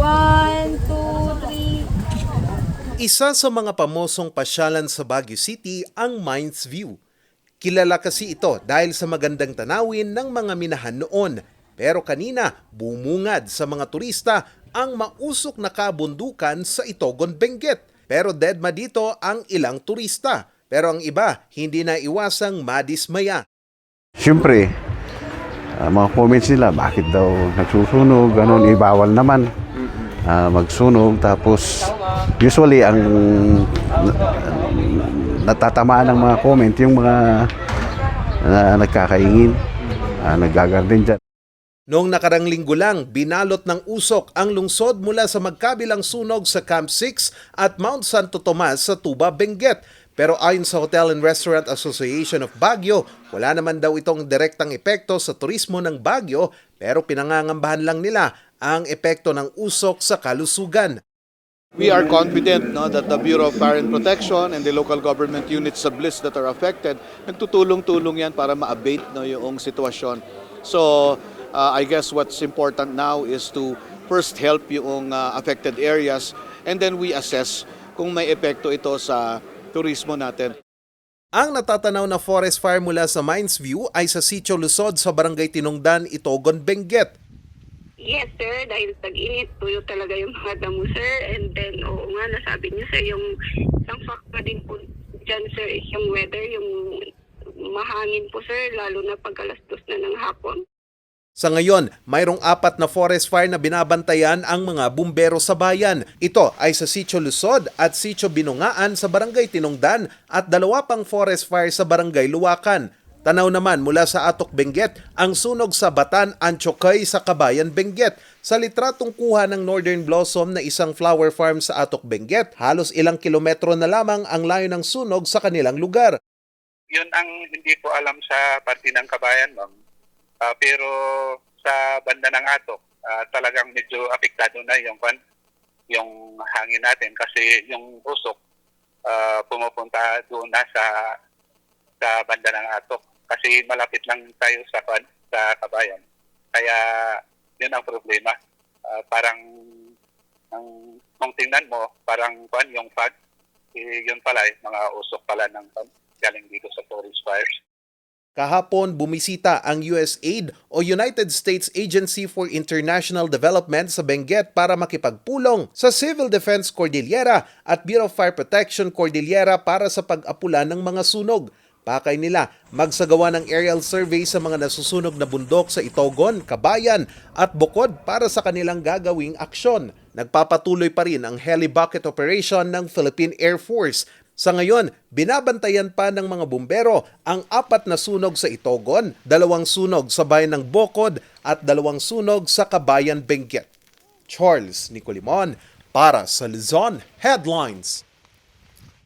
One, two, three. Isa sa mga pamosong pasyalan sa Baguio City ang Mines View. Kilala kasi ito dahil sa magandang tanawin ng mga minahan noon. Pero kanina, bumungad sa mga turista ang mausok na kabundukan sa Itogon, Benguet. Pero deadma dito ang ilang turista. Pero ang iba, hindi na iwasang madismaya. Siyempre, ah, mga comments nila, bakit daw nagsusunog, ganun, ibawal naman ah, magsunog. Tapos, usually, ang na- natatamaan ng mga comment, yung mga na nagkakaingin, uh, naggagarden dyan. Noong nakarang linggo lang, binalot ng usok ang lungsod mula sa magkabilang sunog sa Camp 6 at Mount Santo Tomas sa Tuba, Benguet. Pero ayon sa Hotel and Restaurant Association of Baguio, wala naman daw itong direktang epekto sa turismo ng Baguio pero pinangangambahan lang nila ang epekto ng usok sa kalusugan. We are confident no, that the Bureau of Fire and Protection and the local government units sa BLIS that are affected, nagtutulong-tulong yan para ma-abate no, yung sitwasyon. So, uh, I guess what's important now is to first help yung uh, affected areas and then we assess kung may epekto ito sa turismo natin. Ang natatanaw na forest fire mula sa Mines View ay sa Sitio Lusod sa Barangay Tinongdan, Itogon, Benguet. Yes, sir. Dahil tag-init, tuyo talaga yung mga damo, sir. And then, oo nga, nasabi niyo, sir, yung isang factor din po dyan, sir, is yung weather, yung mahangin po, sir, lalo na pag alas na ng hapon. Sa ngayon, mayroong apat na forest fire na binabantayan ang mga bumbero sa bayan. Ito ay sa Sitio Lusod at Sitio Binungaan sa Barangay Tinongdan at dalawa pang forest fire sa Barangay Luwakan. Tanaw naman mula sa Atok Benguet ang sunog sa Batan Anchokay sa Kabayan Benguet. Sa litratong kuha ng Northern Blossom na isang flower farm sa Atok Benguet, halos ilang kilometro na lamang ang layo ng sunog sa kanilang lugar. yun ang hindi ko alam sa parte ng kabayan, ma'am. Ah, pero sa banda ng Atok, ah, talagang medyo apektado na yung yung hangin natin kasi yung usok ah, pumupunta doon na sa sa banda ng Atok kasi malapit lang tayo sa sa kabayan. Kaya yun ang problema. Ah, parang ang kung tingnan mo, parang kwan yung fog, eh, yun pala, eh, mga usok pala ng kwan, galing dito sa forest fires. Kahapon, bumisita ang USAID o United States Agency for International Development sa Benguet para makipagpulong sa Civil Defense Cordillera at Bureau of Fire Protection Cordillera para sa pag-apula ng mga sunog. Pakay nila magsagawa ng aerial survey sa mga nasusunog na bundok sa Itogon, Kabayan at Bukod para sa kanilang gagawing aksyon. Nagpapatuloy pa rin ang heli bucket operation ng Philippine Air Force sa ngayon, binabantayan pa ng mga bumbero ang apat na sunog sa Itogon, dalawang sunog sa bayan ng Bokod at dalawang sunog sa Kabayan Benguet. Charles Nicolimon para sa Luzon Headlines.